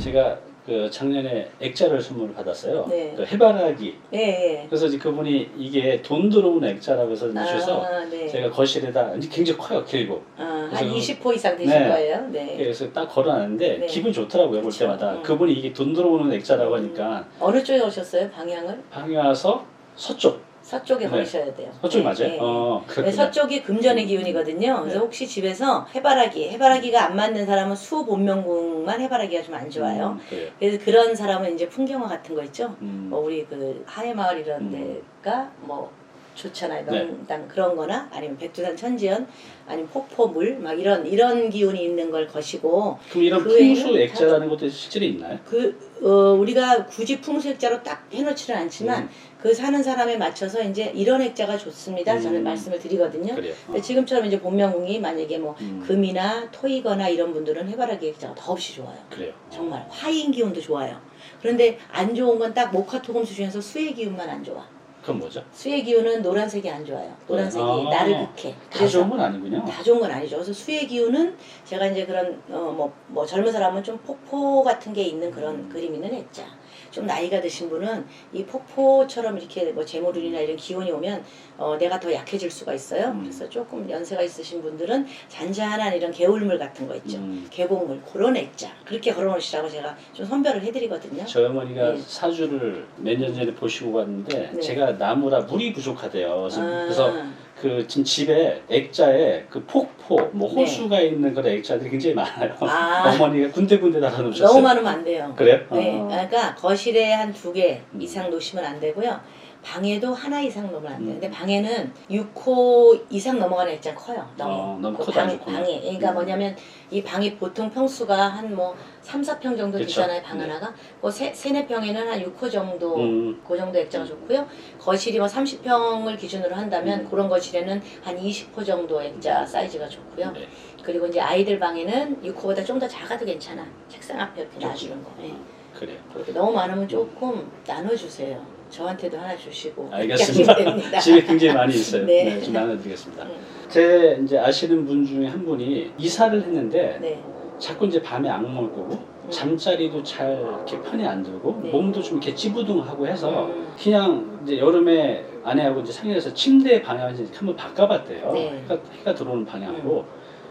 제가 그 작년에 액자를 선물을 받았어요. 네. 그 해바라기. 예, 예. 그래서 이제 그분이 이게 돈 들어오는 액자라고 해서 주셔서 아, 네. 제가 거실에다 굉장히 커요, 길고. 아, 한 20호 이상 되신 네. 거예요? 네. 그래서 딱 걸어놨는데 네. 기분이 좋더라고요, 볼 그쵸. 때마다. 음. 그분이 이게 돈 들어오는 액자라고 하니까 어느 쪽에 오셨어요? 방향을? 방에 와서 서쪽. 서쪽에 네. 걸으셔야 돼요. 서쪽이 네, 맞아요? 네. 어, 네. 서쪽이 금전의 기운이거든요. 그래서 네. 혹시 집에서 해바라기, 해바라기가 안 맞는 사람은 수 본명궁만 해바라기가 좀 안 좋아요. 음. 그래서 그런 사람은 이제 풍경화 같은 거 있죠. 음. 뭐 우리 그 하회마을 이런 음. 데가 뭐 좋잖아요. 네. 명당 그런 거나 아니면 백두산 천지연 아니면 폭포물 막 이런 이런 기운이 있는 걸 거시고 그럼 이런 그 풍수 액자라는 것도 실제로 있나요? 그 어, 우리가 굳이 풍수 액자로 딱 해놓지는 않지만 음. 그 사는 사람에 맞춰서 이제 이런 액자가 좋습니다. 저는 음. 말씀을 드리거든요. 근데 지금처럼 이제 본명궁이 만약에 뭐 음. 금이나 토이거나 이런 분들은 해바라기 액자가 더없이 좋아요. 그래요. 정말 화인 기운도 좋아요. 그런데 안 좋은 건 딱 목화토금수 중에서 수의 기운만 안 좋아. 그건 뭐죠? 수의 기운은 노란색이 안 좋아요. 노란색이 아. 나를 극해. 다 좋은 건 아니군요. 다 좋은 건 아니죠. 그래서 수의 기운은 제가 이제 그런 어뭐 뭐 젊은 사람은 좀 폭포 같은 게 있는 그런 음. 그림 있는 액자. 좀 나이가 드신 분은 이 폭포처럼 이렇게 뭐 재물운이나 이런 기운이 오면 어 내가 더 약해질 수가 있어요. 음. 그래서 조금 연세가 있으신 분들은 잔잔한 이런 개울물 같은 거 있죠. 음. 계곡물 그런 액자 그렇게 걸어놓으시라고 제가 좀 선별을 해드리거든요. 저희 어머니가 네. 사주를 몇 년 전에 보시고 갔는데 네. 제가 나무라 물이 부족하대요. 그래서, 아, 그래서 그 지금 집에 액자에 그 폭포, 뭐 네. 호수가 있는 그런 액자들이 굉장히 많아요. 아. 어머니가 군데군데 달아 놓으셨어요. 너무 많으면 안 돼요. 그래요? 네, 어. 그러니까 거실에 한 두개 음. 이상 놓으시면 안 되고요. 방에도 하나 이상 놓으면 안 돼요. 음. 근데 방에는 6호 이상 넘어가는 액자 커요. 너무. 어, 너무 그 방. 방에. 그러니까 음. 뭐냐면 이 방이 보통 평수가 한 뭐 3, 4평 정도 그쵸. 되잖아요. 방 네. 하나가. 그 세, 세네 평에는 한 6호 정도 음. 그 정도 액자가 좋고요. 거실이 뭐 30평을 기준으로 한다면 음. 그런 거실에는 한 20호 정도 액자 사이즈가 좋고요. 네. 그리고 이제 아이들 방에는 6호보다 좀 더 작아도 괜찮아. 책상 앞에 이렇게 놔주는 거. 예. 그래요. 너무 많으면 조금 나눠주세요. 저한테도 하나 주시고 알겠습니다. 집에 굉장히 많이 있어요. 네. 네. 좀 나눠드리겠습니다. 음, 제 이제 아시는 분 중에 한 분이 이사를 했는데 네. 자꾸 이제 밤에 악몽을 꾸고 잠자리도 잘 이렇게 편히 안 들고 네. 몸도 좀 이렇게 찌부둥하고 해서 음. 그냥 이제 여름에 아내하고 이제 상의해서 침대 방향을 이제 한번 바꿔봤대요. 네. 해가, 해가 들어오는 방향으로.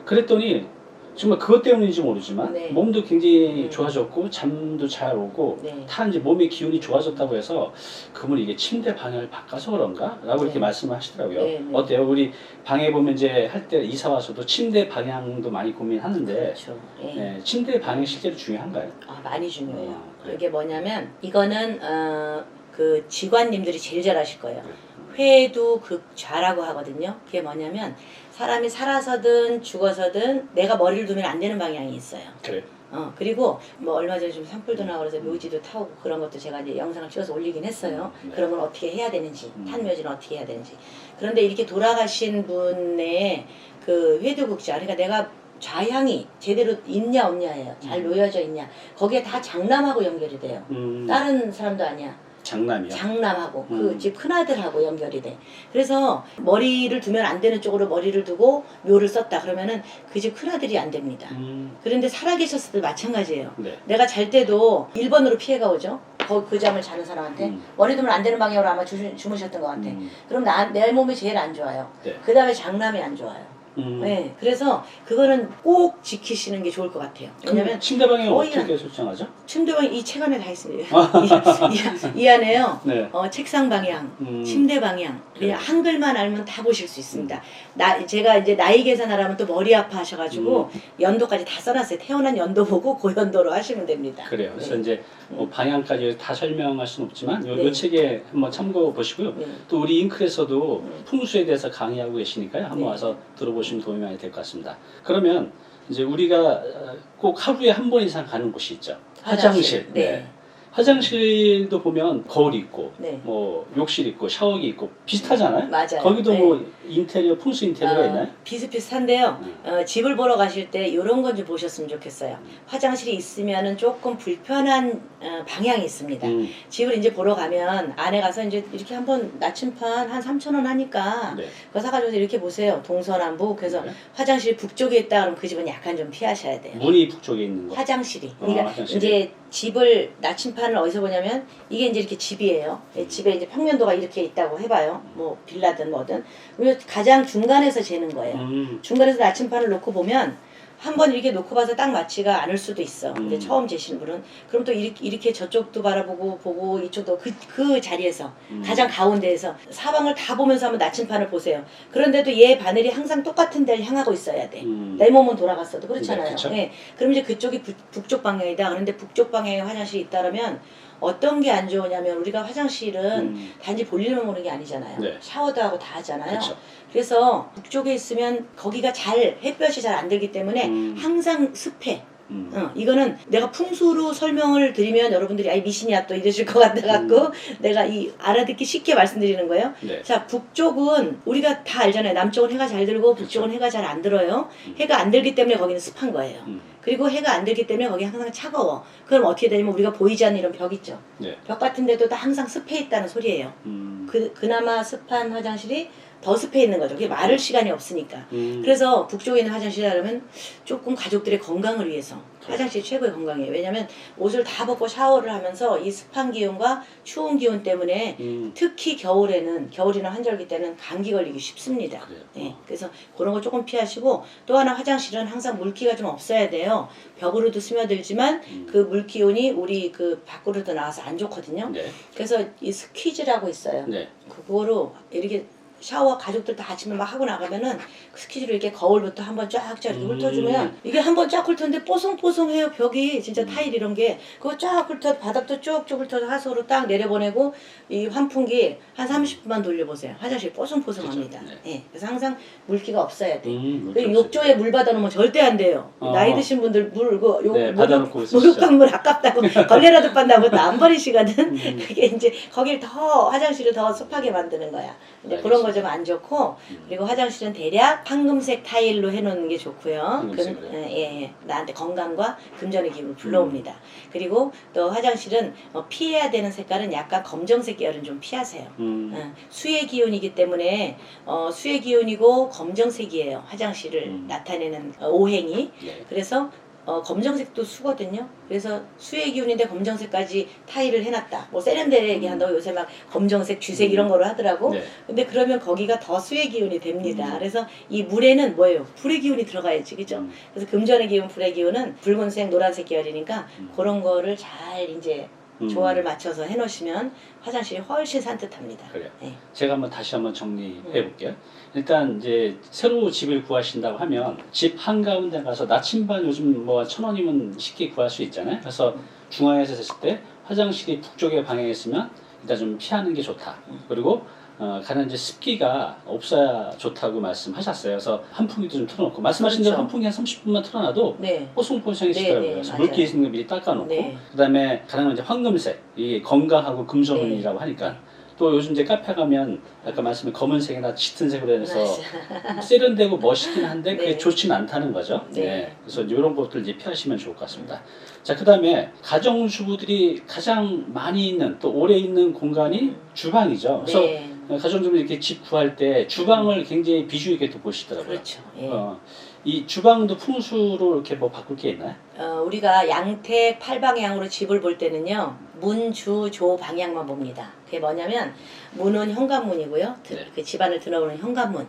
그랬더니 정말 그것 때문인지 모르지만 네. 몸도 굉장히 음. 좋아졌고 잠도 잘 오고 네. 다 이제 몸의 기운이 좋아졌다고 해서 그분이 이게 침대 방향을 바꿔서 그런가? 라고 이렇게 네. 말씀을 하시더라고요. 네, 네. 어때요? 우리 방에 보면 이제 할 때 이사 와서도 침대 방향도 많이 고민하는데 그렇죠. 예. 네, 침대 방향 실제로 중요한가요? 아, 많이 중요해요. 아, 그래요? 이게 뭐냐면 이거는 어, 그 직관님들이 제일 잘 아실 거예요. 네. 회도 극좌라고 하거든요. 그게 뭐냐면 사람이 살아서든 죽어서든 내가 머리를 두면 안 되는 방향이 있어요. 그래요. 어, 그리고 뭐 얼마 전에 좀 산불도 나고 그래서 묘지도 타고 그런 것도 제가 이제 영상을 찍어서 올리긴 했어요. 음, 네. 그런 건 어떻게 해야 되는지, 음. 탄 묘지는 어떻게 해야 되는지. 그런데 이렇게 돌아가신 분의 그 회두국자, 그러니까 내가 좌향이 제대로 있냐 없냐예요. 잘 음. 놓여져 있냐. 거기에 다 장남하고 연결이 돼요. 음, 다른 사람도 아니야. 장남이요. 장남하고 음. 그 집 큰아들하고 연결이 돼. 그래서 머리를 두면 안 되는 쪽으로 머리를 두고 묘를 썼다. 그러면은 그 집 큰아들이 안 됩니다. 음, 그런데 살아계셨을 때 마찬가지예요. 네. 내가 잘 때도 1번으로 피해가 오죠. 거, 그 잠을 자는 사람한테. 음. 머리 두면 안 되는 방향으로 아마 주, 주무셨던 것 같아. 음, 그럼 나, 내 몸이 제일 안 좋아요. 네. 그 다음에 장남이 안 좋아요. 음. 네. 그래서 그거는 꼭 지키시는 게 좋을 것 같아요. 왜냐면 그럼 침대 방향 거의 어떻게 설정하죠? 침대방 이 책 안에 다 있습니다. 이, 이, 이 안에요. 네. 어, 책상 방향, 음. 침대 방향, 그냥 그래요. 한글만 알면 다 보실 수 있습니다. 나 제가 이제 나이 계산하라면 또 머리 아파하셔가지고 음. 연도까지 다 써놨어요. 태어난 연도 보고 그 연도로 하시면 됩니다. 그래요. 그래서 네. 이제 뭐 방향까지 다 설명할 수는 없지만 요, 네. 요 책에 한번 참고해 보시고요. 네. 또 우리 잉크에서도 네. 풍수에 대해서 강의하고 계시니까요. 한번 네. 와서 들어보시면 도움이 많이 될 것 같습니다. 그러면 이제 우리가 어, 꼭 하루에 한 번 이상 가는 곳이 있죠. 화장실. 네. 화장실도 보면 거울이 있고 네. 뭐 욕실 있고 샤워기 있고 비슷하잖아요. 맞아요. 거기도 네. 뭐 인테리어 풍수 인테리어가 어, 있나요? 비슷비슷한데요. 음. 어, 집을 보러 가실 때 이런 건 좀 보셨으면 좋겠어요. 화장실이 있으면은 조금 불편한 어, 방향이 있습니다. 음, 집을 이제 보러 가면 안에 가서 이제 이렇게 한번 나침판 한 3천 원 하니까 네. 그거 사가지고 이렇게 보세요. 동서남북 그래서 네. 화장실 북쪽에 있다 그러면 그 집은 약간 좀 피하셔야 돼요. 문이 북쪽에 있는 거. 화장실이. 어, 그러니까 화장실이. 이제 집을 나침판 을 어디서 보냐면 이게 이제 이렇게 집이에요. 이 집에 이제 평면도가 이렇게 있다고 해봐요. 뭐 빌라든 뭐든. 그러면 가장 중간에서 재는 거예요. 음, 중간에서 나침판을 놓고 보면 한 번 이렇게 놓고 봐서 딱 맞지가 않을 수도 있어. 근데 음. 처음 재시는 분은 그럼 또 이렇게, 이렇게 저쪽도 바라보고 보고 이쪽도 그, 그 자리에서 음. 가장 가운데에서 사방을 다 보면서 한번 나침판을 보세요. 그런데도 얘 바늘이 항상 똑같은 데를 향하고 있어야 돼. 음. 내 몸은 돌아갔어도 그렇잖아요. 네, 그쵸. 예. 그럼 이제 그쪽이 북, 북쪽 방향이다. 그런데 북쪽 방향에 화장실이 있다면 어떤 게 안 좋으냐면 우리가 화장실은 음, 단지 볼일만 보는 게 아니잖아요. 네. 샤워도 하고 다 하잖아요. 그쵸. 그래서 북쪽에 있으면 거기가 잘 햇볕이 잘 안 들기 때문에 음. 항상 습해. 음. 어, 이거는 내가 풍수로 설명을 드리면 여러분들이 아이 미신이야 또 이러실 것 같아 갖고 내가 이 알아듣기 쉽게 말씀드리는 거예요. 네. 자 북쪽은 우리가 다 알잖아요. 남쪽은 해가 잘 들고 북쪽은 해가 잘 안 들어요. 음. 해가 안 들기 때문에 거기는 습한 거예요. 음. 그리고 해가 안 들기 때문에 거기 항상 차가워. 그럼 어떻게 되냐면 우리가 보이지 않는 이런 벽 있죠. 네. 벽 같은 데도 다 항상 습해 있다는 소리예요. 음. 그 그나마 습한 화장실이 더 습해 있는 거죠. 그게 마를 시간이 없으니까. 음. 그래서 북쪽에 있는 화장실이라면 조금 가족들의 건강을 위해서 화장실이 최고의 건강이에요. 왜냐하면 옷을 다 벗고 샤워를 하면서 이 습한 기운과 추운 기운 때문에 음. 특히 겨울에는 겨울이나 환절기 때는 감기 걸리기 쉽습니다. 그래요. 예, 그래서 그런 거 조금 피하시고 또 하나 화장실은 항상 물기가 좀 없어야 돼요. 벽으로도 스며들지만 음. 그 물기운이 우리 그 밖으로도 나와서 안 좋거든요. 네. 그래서 이 스퀴즈라고 있어요. 네. 그거로 이렇게 샤워 가족들 다 아침에 막 하고 나가면은 그 스키즈로 이렇게 거울부터 한번 쫙쫙 이렇게 음. 훑어주면 이게 한번 쫙 훑었는데 뽀송뽀송해요 벽이 음. 진짜 타일 이런 게 그거 쫙 훑어 바닥도 쭉쭉 훑어서 하수로 딱 내려보내고 이 환풍기 한 30분만 돌려보세요 화장실 뽀송뽀송합니다 그죠. 예 그래서 항상 물기가 없어야 돼 음. 그 그렇죠. 욕조에 물 받아놓으면 절대 안 돼요. 어. 나이 드신 분들 물, 그, 욕, 네, 받아놓고 있으시죠. 목욕한 물 아깝다고 걸레라도 빤다고 또 안 버리시거든. 음. 그게 이제 거길 더, 화장실을 더 습하게 만드는 거야. 근데 그런 거좀 안 좋고, 음. 그리고 화장실은 대략 황금색 타일로 해놓는 게 좋고요. 금- 예, 예. 나한테 건강과 금전의 기운을 불러옵니다. 그리고 또 화장실은 어, 피해야 되는 색깔은 약간 검정색 계열은 좀 피하세요. 음. 어, 수의 기운이기 때문에 어, 수의 기운이고 검정색이에요. 화장실을 음. 나타내는 어, 오행이. 네. 그래서 어, 검정색도 수거든요. 그래서 수의 기운인데 검정색까지 타일을 해놨다. 뭐 세련되게 얘기한다고 요새 막 검정색, 쥐색 이런 거로 하더라고. 네. 근데 그러면 거기가 더 수의 기운이 됩니다. 음. 그래서 이 물에는 뭐예요? 불의 기운이 들어가야지, 그죠? 음. 그래서 금전의 기운, 불의 기운은 붉은색, 노란색 계열이니까 음. 그런 거를 잘 이제 음. 조화를 맞춰서 해놓으시면 화장실이 훨씬 산뜻합니다. 그래요. 네. 제가 한번 다시 한번 정리해 음. 볼게요. 일단 이제 새로 집을 구하신다고 하면 집 한 가운데 가서 나침반 요즘 뭐 천 원이면 쉽게 구할 수 있잖아요. 그래서 중앙에서 됐을 때 화장실이 북쪽에 방향에 있으면 일단 좀 피하는 게 좋다. 그리고 어, 가는 이제 습기가 없어야 좋다고 말씀하셨어요. 그래서 환풍기도 좀 틀어놓고 말씀하신 대로 그렇죠. 환풍기 한 30분만 틀어놔도 네. 뽀송뽀송해지더라고요. 네, 네, 그래서 맞아요. 물기 있는 거 미리 닦아놓고 네. 그다음에 가능하면 이제 황금색 이 건강하고 금전운이라고 하니까 또 요즘 이제 카페 가면 아까 말씀한 검은색이나 짙은 색으로 해서 세련되고 멋있긴 한데 그게 네. 좋지는 않다는 거죠. 네. 네. 그래서 이런 것들 이제 피하시면 좋을 것 같습니다. 자, 그다음에 가정주부들이 가장 많이 있는 또 오래 있는 공간이 주방이죠. 그래서 네. 가정주부 이렇게 집 구할 때 주방을 굉장히 비중 있게 또 보시더라고요. 그렇죠. 예. 어, 이 주방도 풍수로 이렇게 뭐 바꿀 게 있나요? 어, 우리가 양택 팔방향으로 집을 볼 때는요 문, 주, 조 방향만 봅니다. 그게 뭐냐면 문은 현관문이고요. 드- 네. 그 집안을 들어오는 현관문.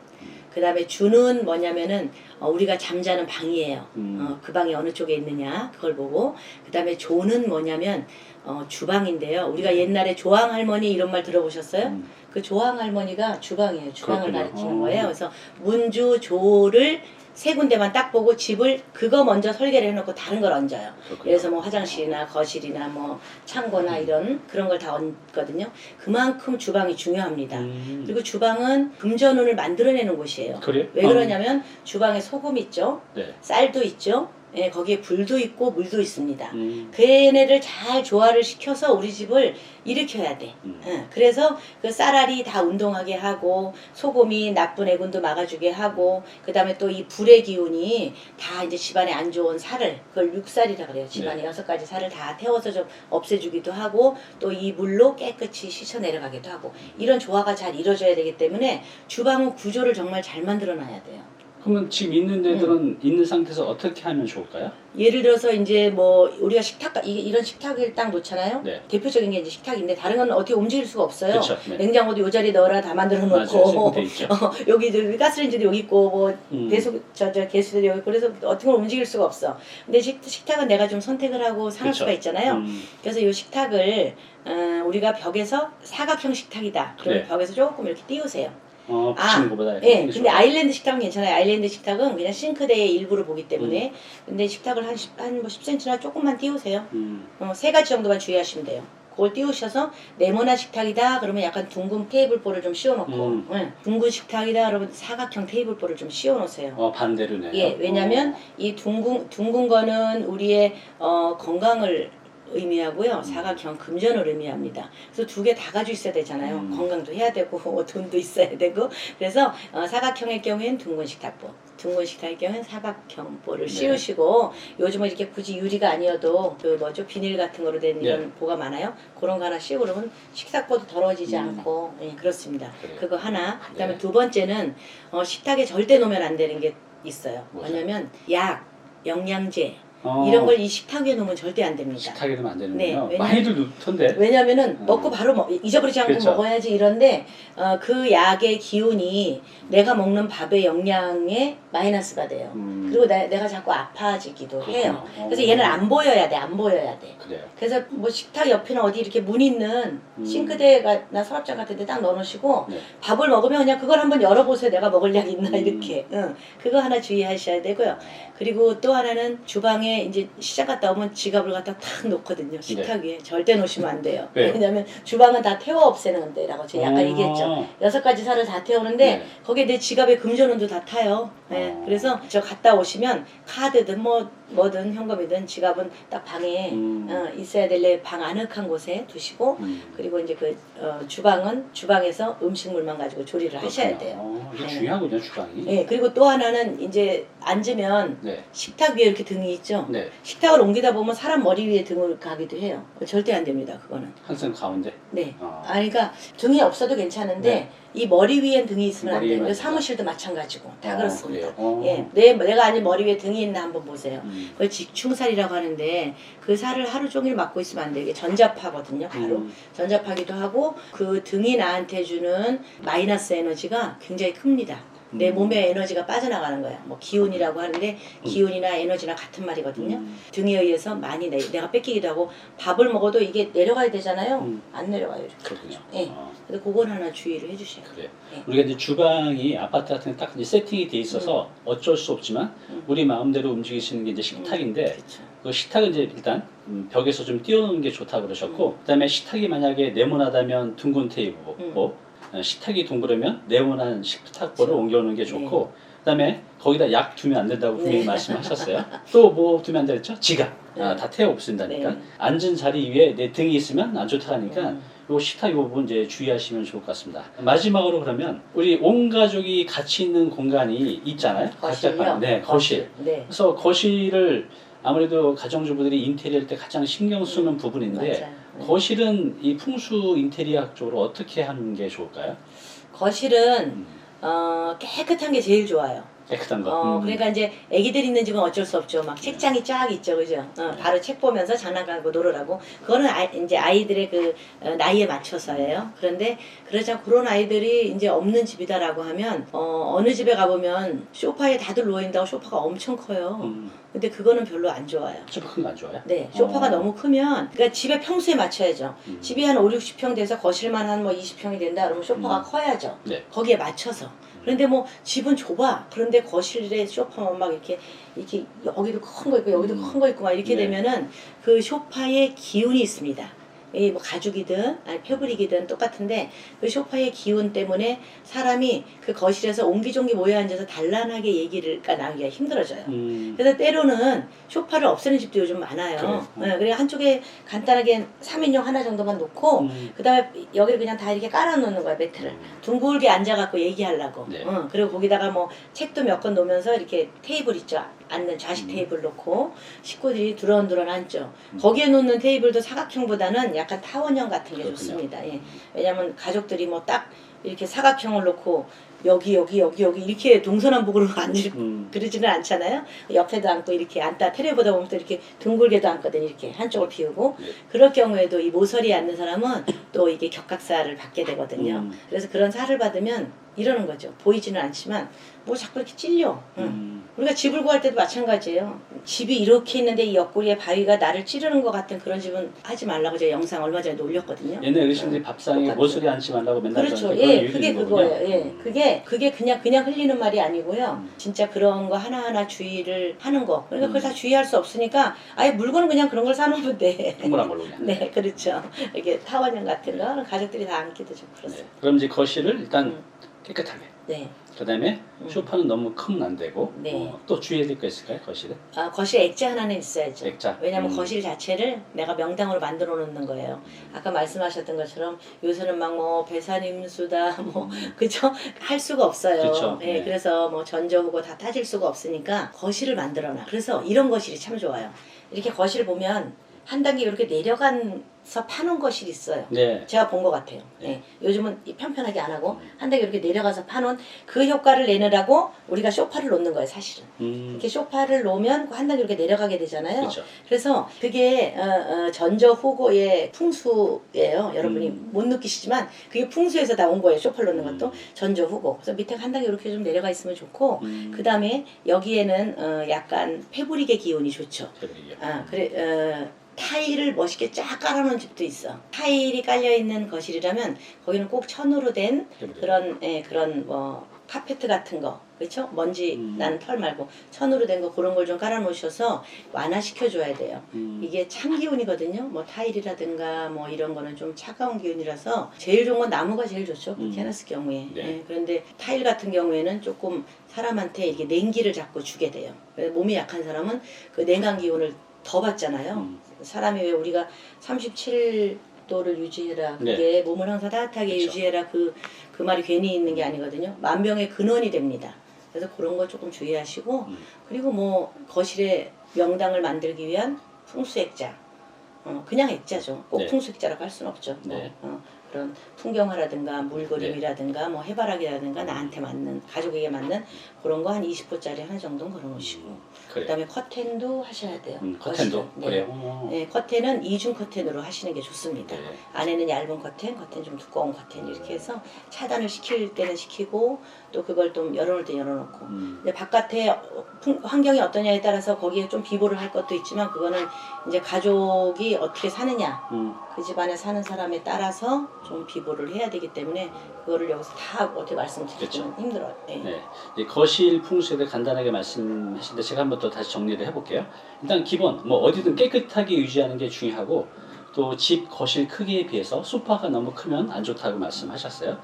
그 다음에 주는 뭐냐면은 어, 우리가 잠자는 방이에요. 음. 어, 그 방이 어느 쪽에 있느냐 그걸 보고 그 다음에 조는 뭐냐면 어, 주방인데요. 우리가 옛날에 조항 할머니 이런 말 들어보셨어요? 음. 그 조항 할머니가 주방이에요. 주방을 그렇군요. 어. 거예요. 그래서 문주 조를 세 군데만 딱 보고 집을 그거 먼저 설계를 해놓고 다른 걸 얹어요. 그렇군요. 그래서 뭐 화장실이나 거실이나 뭐 창고나 이런 그런 걸 다 얹거든요. 그만큼 주방이 중요합니다. 음. 그리고 주방은 금전운을 만들어내는 곳이에요. 그래요? 왜 그러냐면 주방에 소금 있죠, 네. 쌀도 있죠, 예, 거기에 불도 있고 물도 있습니다. 음. 걔네를 잘 조화를 시켜서 우리 집을 일으켜야 돼. 음. 응, 그래서 그 쌀알이 다 운동하게 하고 소금이 나쁜 애군도 막아주게 하고 그 다음에 또 이 불의 기운이 다 이제 집안에 안 좋은 살을 그걸 육살이라 그래요. 집안에 네. 여섯 가지 살을 다 태워서 좀 없애주기도 하고 또 이 물로 깨끗이 씻어 내려가기도 하고 이런 조화가 잘 이루어져야 되기 때문에 주방은 구조를 정말 잘 만들어놔야 돼요. 그러면 지금 있는 데들은 있는 상태에서 어떻게 하면 좋을까요? 예를 들어서 이제 뭐 우리가 식탁 이- 이런 식탁을 딱 놓잖아요. 네. 대표적인 게 이제 식탁인데 다른 건 어떻게 움직일 수가 없어요. 그렇죠. 네. 냉장고도 요 자리 넣어라 다 만들어 맞아요. 놓고 세팅돼 있죠. 어, 여기 저 가스레인지도 여기 있고 뭐 음. 대수 저저 개수도 여기 있고 그래서 어떤 걸 움직일 수가 없어. 근데 식, 식탁은 내가 좀 선택을 하고 상할 그렇죠. 수가 있잖아요. 음. 그래서 이 식탁을 어, 우리가 벽에서 사각형 식탁이다. 그럼 네. 벽에서 조금 이렇게 띄우세요. 어, 아, 붙이는 것보다 예, 근데 좋아요. 아일랜드 식탁은 괜찮아요. 아일랜드 식탁은 그냥 싱크대의 일부를 보기 때문에. 음. 근데 식탁을 한, 10, 한뭐 10cm나 조금만 띄우세요. 음. 어, 세 가지 정도만 주의하시면 돼요. 그걸 띄우셔서 네모난 식탁이다 그러면 약간 둥근 테이블보를 좀 씌워놓고 음. 응. 둥근 식탁이다 그러면 사각형 테이블보를 좀 씌워놓으세요. 어, 반대로네요. 예, 왜냐면 어. 이 둥근 둥근 거는 우리의 어, 건강을 의미하고요. 사각형 금전을 의미합니다. 그래서 두 개 다 가지고 있어야 되잖아요. 음. 건강도 해야 되고 돈도 있어야 되고 그래서 어, 사각형의 경우에는 둥근 식탁보, 둥근 식탁의 경우에는 사각형보를 네. 씌우시고 요즘은 이렇게 굳이 유리가 아니어도 그 뭐죠 비닐 같은 거로 된 이런 네. 보가 많아요. 그런 거 하나 씌우고 그러면 식탁보도 더러워지지 음. 않고 예, 그렇습니다. 그래요. 그거 하나. 그다음에 네. 두 번째는 어, 식탁에 절대 놓으면 안 되는 게 있어요. 뭐죠? 뭐냐면 약, 영양제 어, 이런 걸 이 식탁 위에 놓으면 절대 안 됩니다. 식탁에 두면 안 되는군요. 네, 왜냐면- 많이들 놓던데. 왜냐면은 음. 먹고 바로 먹, 잊어버리지 않고 그렇죠. 먹어야지 이런데 어, 그 약의 기운이 내가 먹는 밥의 영양에 마이너스가 돼요. 음, 그리고 내, 내가 자꾸 아파지기도 해요. 그렇구나. 그래서 어. 얘는 안 보여야 돼, 안 보여야 돼. 그래요. 그래서 뭐 식탁 옆에는 어디 이렇게 문 있는 음. 싱크대나 서랍장 같은 데 딱 넣어놓으시고 네. 밥을 먹으면 그냥 그걸 한번 열어보세요. 내가 먹을 약 있나 음. 이렇게. 응. 그거 하나 주의하셔야 되고요. 그리고 또 하나는 주방에 이제 시장 갔다 오면 지갑을 갖다 탁 놓거든요. 식탁 위에 절대 놓으시면 안 돼요. 네. 왜요? 왜냐하면 주방은 다 태워 없애는 데라고 제가 아까 어. 얘기했죠. 여섯 가지 살을 다 태우는데 네. 거기에 내 지갑에 금전운도 다 타요. 네. 어. 그래서 저 갔다 오시면 카드든 뭐 뭐든 현금이든 지갑은 딱 방에 음. 어, 있어야 될래 방 아늑한 곳에 두시고 음. 그리고 이제 그 어, 주방은 주방에서 음식물만 가지고 조리를 하셔야. 돼요. 어, 이게 네. 중요하군요, 주방이. 예, 그리고 또 하나는 이제 앉으면 네. 식탁 위에 이렇게 등이 있죠. 네. 식탁을 옮기다 보면 사람 머리 위에 등을 가기도 해요. 절대 안 됩니다, 그거는. 항상 가운데. 네. 어. 아, 그러니까 등이 없어도 괜찮은데 네. 이 머리 위엔 등이 있으면 안 머리 돼요. 사무실도 마찬가지고 다 어, 그렇습니다. 그래요? 어. 예, 내 내가 아닌 머리 위에 등이 있나 한번 보세요. 음. 그걸 직충살이라고 하는데 그 살을 하루 종일 맡고 있으면 안 돼요. 이게 전자파거든요, 바로. 음. 전자파기도 하고 그 등이 나한테 주는 마이너스 에너지가 굉장히 큽니다. 내 음. 몸의 에너지가 빠져나가는 거야. 뭐 기운이라고 하는데 기운이나 에너지나 같은 말이거든요. 음. 등에 의해서 많이 내, 내가 뺏기기도 하고 밥을 먹어도 이게 내려가야 되잖아요. 음. 안 내려가요. 이렇게. 그렇군요. 예. 어. 그래서 그건 하나 주의를 해주셔야 돼요. 그래요. 네. 우리가 이제 주방이 아파트 같은 데딱 이제 세팅이 돼 있어서 어쩔 수 없지만 음. 우리 마음대로 움직이시는 게 이제 식탁인데 그렇죠. 그 식탁은 이제 일단 음, 벽에서 좀 띄워놓는 게 좋다고 그러셨고 그다음에 식탁이 만약에 네모나다면 둥근 테이블 음. 뭐 어, 식탁이 둥그러면 네모난 식탁보를 그렇죠. 옮겨오는 게 좋고 그다음에 거기다 약 두면 안 된다고 분명히 네. 말씀하셨어요. 또 뭐 두면 안 되겠죠? 지갑. 아, 네. 다 태워 없앤다니까. 네. 앉은 자리 위에 내 등이 있으면 안 좋다 하니까 음. 요 식탁 이 부분 이제 주의하시면 좋을 것 같습니다. 마지막으로 그러면 우리 온 가족이 같이 있는 공간이 있잖아요. 각자 거실요. 방- 네, 거실. 네. 그래서 거실을 아무래도 가정주부들이 인테리어 할 때 가장 신경 쓰는 부분인데 맞아요. 네. 거실은 이 풍수 인테리어 쪽으로 어떻게 하는 게 좋을까요? 거실은 음, 어, 깨끗한 게 제일 좋아요. 깨끗한 거. 어, 음. 그러니까 이제 애기들 있는 집은 어쩔 수 없죠. 막 책장이 쫙 있죠, 그죠? 어, 네. 바로 책 보면서 장난감고 놀으라고. 그거는 아, 이제 아이들의 그 어, 나이에 맞춰서예요. 그런데 않고 그런 아이들이 이제 없는 집이다라고 하면 어, 어느 집에 가보면 소파에 다들 누워 있다고 소파가 엄청 커요. 음, 근데 그거는 별로 안 좋아요. 좀큰거 안 좋아요? 네, 소파가 어. 너무 크면 그러니까 집의 평수에 맞춰야죠. 음. 집이 한 5, 60평 돼서 거실만 한 뭐 20평이 된다 그러면 소파가 음. 커야죠. 네. 거기에 맞춰서. 그런데 뭐 집은 좁아. 그런데 거실에 소파만 막 이렇게 이렇게 여기도 큰 거 있고 여기도 음. 큰거 있고 막 이렇게 네. 되면은 그 소파에 기운이 있습니다. 이 뭐 가죽이든 아니 패브릭이든 똑같은데 그 소파의 기운 때문에 사람이 그 거실에서 옹기종기 모여 앉아서 단란하게 얘기가 나기가 힘들어져요. 음. 그래서 때로는 소파를 없애는 집도 요즘 많아요. 그래요? 음. 네, 그래 한쪽에 간단하게 3인용 하나 정도만 놓고 음. 그다음에 여기를 그냥 다 이렇게 깔아 놓는 거야 매트를 둥글게 앉아갖고 얘기하려고. 네. 응, 그리고 거기다가 뭐 책도 몇 권 놓으면서 이렇게 테이블 있죠. 앉는 음. 좌식 테이블 놓고 식구들이 두런두런 앉죠. 거기에 놓는 테이블도 사각형보다는 약간 타원형 같은 게 그렇군요. 좋습니다. 예. 왜냐면 가족들이 뭐 딱 이렇게 사각형을 놓고 여기 여기 여기 여기 이렇게 동서남북으로 앉을 음. 그러지는 않잖아요. 옆에도 앉고 이렇게 앉다 테레보다 보면 또 이렇게 둥글게도 앉거든 이렇게 한쪽을 비우고 네. 그럴 경우에도 이 모서리에 앉는 사람은 또 이게 격각사를 받게 되거든요. 음. 그래서 그런 살을 받으면 이러는 거죠. 보이지는 않지만 뭐 자꾸 이렇게 찔려. 응. 음. 우리가 집을 구할 때도 마찬가지예요. 집이 이렇게 있는데 이 옆구리에 바위가 나를 찌르는 것 같은 그런 집은 하지 말라고 제가 영상 얼마 전에 올렸거든요. 옛날 어르신들이 밥상에 똑같죠. 모서리 앉지 말라고 맨날 그렇죠. 예, 그게 있는 거군요. 그거예요. 예, 음. 그게 그게 그냥 그냥 흘리는 말이 아니고요. 음. 진짜 그런 거 하나 하나 주의를 하는 거. 그러니까 그걸 음. 다 주의할 수 없으니까 아예 물건은 그냥 그런 걸 사놓으면 돼. 동그란 걸로 그냥. 네, 그렇죠. 이게 타원형 같은 거 가족들이 다 앉기도 좀 네. 그렇습니다. 그럼 이제 거실을 일단 음. 깨끗하게. 네. 그다음에 음. 소파는 너무 크면 안 되고 네. 어, 또 주의해야 될 거 있을까요? 거실에? 아, 거실 액자 하나는 있어야죠. 액자. 왜냐하면 음. 거실 자체를 내가 명당으로 만들어 놓는 거예요. 아까 말씀하셨던 것처럼 요새는 막 뭐 배산임수다 뭐 그죠 할 수가 없어요. 음. 그쵸. 예, 네. 그래서 뭐 전저후고 다 따질 수가 없으니까 거실을 만들어놔. 그래서 이런 거실이 참 좋아요. 이렇게 거실을 보면 한 단계 이렇게 내려가 서 파는 거실이 있어요. 네. 제가 본 것 같아요. 네. 예. 요즘은 이 편편하게 안 하고 한 단계 이렇게 내려가서 파는 그 효과를 내느라고 우리가 소파를 놓는 거예요, 사실은. 음. 이렇게 소파를 놓으면 그한 단계 이렇게 내려가게 되잖아요. 그렇죠. 그래서 그게 어, 어, 전저 후고의 풍수예요. 여러분이 음. 못 느끼시지만 그게 풍수에서 나온 거예요. 소파를 놓는 것도 음. 전저 후고. 그래서 밑에 한 단계 이렇게 좀 내려가 있으면 좋고 음. 그 다음에 여기에는 어, 약간 페브릭의 기운이 좋죠. 아 그래 어, 타일을 멋있게 쫙 깔아놓은 집도 있어. 타일이 깔려 있는 거실이라면 거기는 꼭 천으로 된 페브릭. 그런 예, 그런 뭐 카페트 같은 거 그렇죠? 먼지 음. 난털 말고 천으로 된 거 그런 걸 좀 깔아 놓으셔서 완화시켜 줘야 돼요. 음. 이게 찬 기운이거든요. 뭐 타일이라든가 뭐 이런 거는 좀 차가운 기운이라서 제일 좋은 건 나무가 제일 좋죠. 음. 그렇게 해놨을 경우에. 네. 예, 그런데 타일 같은 경우에는 조금 사람한테 이렇게 냉기를 자꾸 주게 돼요. 몸이 약한 사람은 그 냉간 기운을 더 받잖아요. 음. 사람이 왜 우리가 37도를 유지해라. 그게 몸을 항상 따뜻하게 네. 그쵸. 유지해라. 그, 그 말이 괜히 있는 게 아니거든요. 만병의 근원이 됩니다. 그래서 그런 거 조금 주의하시고, 음. 그리고 뭐 거실에 명당을 만들기 위한 풍수액자. 어, 그냥 액자죠. 꼭 네. 풍수액자라고 할 수는 없죠. 뭐, 네. 어, 그런 풍경화라든가 물그림이라든가 뭐 해바라기라든가 나한테 맞는 가족에게 맞는 그런 거 한 20호짜리 하나 정도는 걸어놓으시고 그래. 그다음에 커튼도 하셔야 돼요. 음, 커튼도. 네. 그래요. 어. 네, 커튼은 이중 커튼으로 하시는 게 좋습니다. 네. 안에는 얇은 커튼, 커튼 좀 두꺼운 커튼 이렇게 해서 차단을 시킬 때는 시키고 또 그걸 좀 열어놓을 때 열어놓고 음. 근데 바깥에 풍- 환경이 어떠냐에 따라서 거기에 좀 비보를 할 것도 있지만 그거는 이제 가족이 어떻게 사느냐 음. 그 집안에 사는 사람에 따라서 좀 비보를 해야 되기 때문에 그거를 여기서 다 어떻게 말씀드리기는 힘들어요. 예. 네. 이제 거실 풍수에 대해 간단하게 말씀하신데 제가 한번 또 다시 정리를 해볼게요. 일단 기본 뭐 어디든 깨끗하게 유지하는 게 중요하고 또 집 거실 크기에 비해서 소파가 너무 크면 안 좋다고 말씀하셨어요.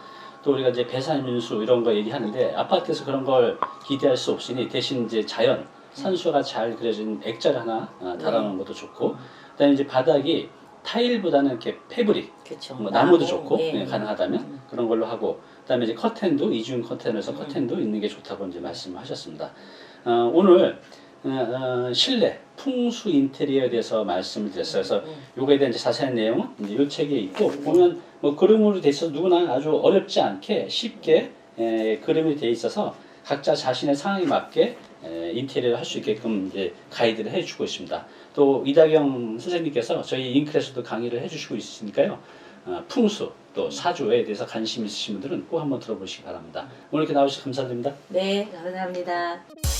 또 우리가 이제 배산윤수 이런 거 얘기하는데 아파트에서 그런 걸 기대할 수 없으니 대신 이제 자연 산수가 잘 그려진 액자를 하나 어, 달아놓은 것도 좋고 그다음에 이제 바닥이 타일보다는 이렇게 패브릭 그렇죠. 뭐 나무도 나무, 좋고 예. 네, 가능하다면 음. 그런 걸로 하고 그다음에 이제 커튼도 이중 커튼에서 음. 커튼도 있는 게 좋다고 이제 말씀하셨습니다. 어, 오늘 어, 어, 실내 풍수 인테리어에 대해서 말씀을 드렸어요. 그래서 음. 요거에 대한 이제 자세한 내용은 이제 이 책에 있고 보면 뭐 그림으로 돼 있어서 누구나 아주 어렵지 않게 쉽게 에, 그림이 돼 있어서 각자 자신의 상황에 맞게 에, 인테리어를 할 수 있게끔 이제 가이드를 해주고 있습니다. 또 이다경 선생님께서 저희 잉크에서도 강의를 해주시고 있으니까요. 어, 풍수 또 사주에 대해서 관심 있으신 분들은 꼭 한번 들어보시기 바랍니다. 오늘 이렇게 나오셔서 감사드립니다. 네, 감사합니다.